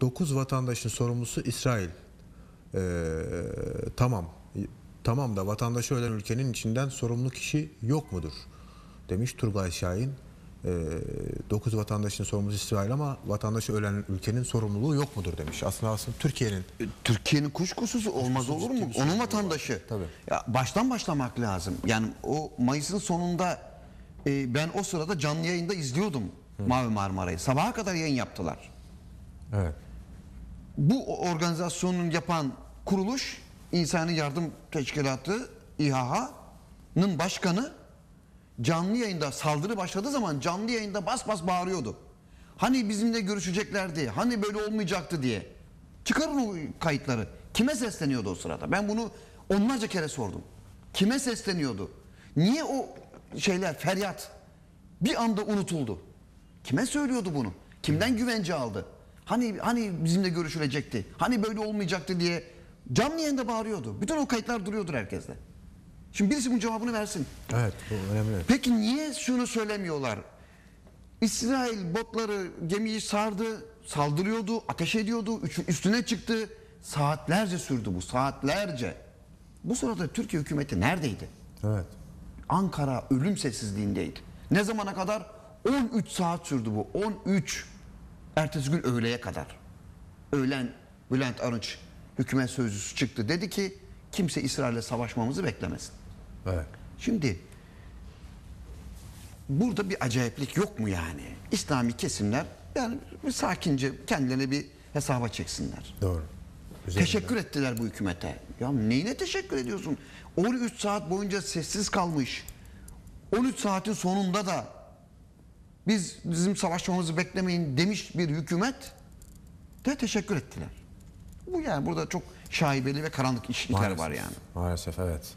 9 vatandaşın sorumlusu İsrail. Ee, tamam. Tamam da vatandaşı ölen ülkenin içinden sorumlu kişi yok mudur? Demiş Turgay Şahin. 9 vatandaşın sorumlusu İsrail ama vatandaşı ölen ülkenin sorumluluğu yok mudur demiş. Aslında aslında Türkiye'nin Türkiye'nin kuşkusuz olmaz olur mu? Onun vatandaşı. var. Tabii. Ya baştan başlamak lazım. Yani o Mayıs'ın sonunda e, ben o sırada canlı yayında izliyordum Mavi Marmara'yı. Sabaha kadar yayın yaptılar. Evet. Bu organizasyonun yapan kuruluş İnsani Yardım Teşkilatı İHH'nın başkanı canlı yayında saldırı başladığı zaman canlı yayında bas bas bağırıyordu. Hani bizimle görüşeceklerdi, hani böyle olmayacaktı diye. Çıkarın o kayıtları. Kime sesleniyordu o sırada? Ben bunu onlarca kere sordum. Kime sesleniyordu? Niye o şeyler, feryat bir anda unutuldu? Kime söylüyordu bunu? Kimden güvence aldı? Hani hani bizimle görüşülecekti? Hani böyle olmayacaktı diye canlı yayında bağırıyordu. Bütün o kayıtlar duruyordur herkeste. Şimdi birisi bunun cevabını versin. Evet, bu önemli. Peki niye şunu söylemiyorlar? İsrail botları gemiyi sardı, saldırıyordu, ateş ediyordu, üstüne çıktı. Saatlerce sürdü bu, saatlerce. Bu sırada Türkiye hükümeti neredeydi? Evet. Ankara ölüm sessizliğindeydi. Ne zamana kadar? 13 saat sürdü bu. 13. Ertesi gün öğleye kadar. Öğlen Bülent Arınç hükümet sözcüsü çıktı. Dedi ki kimse İsrail'le savaşmamızı beklemesin. Evet. Şimdi burada bir acayiplik yok mu yani? İslami kesimler yani bir sakince kendilerine bir hesaba çeksinler. Doğru. Güzel. Teşekkür ettiler bu hükümete. Ya neyine teşekkür ediyorsun? 13 saat boyunca sessiz kalmış. 13 saatin sonunda da biz bizim savaşmamızı beklemeyin demiş bir hükümet de teşekkür ettiler. Bu yani burada çok şaibeli ve karanlık işler var yani. Maalesef evet.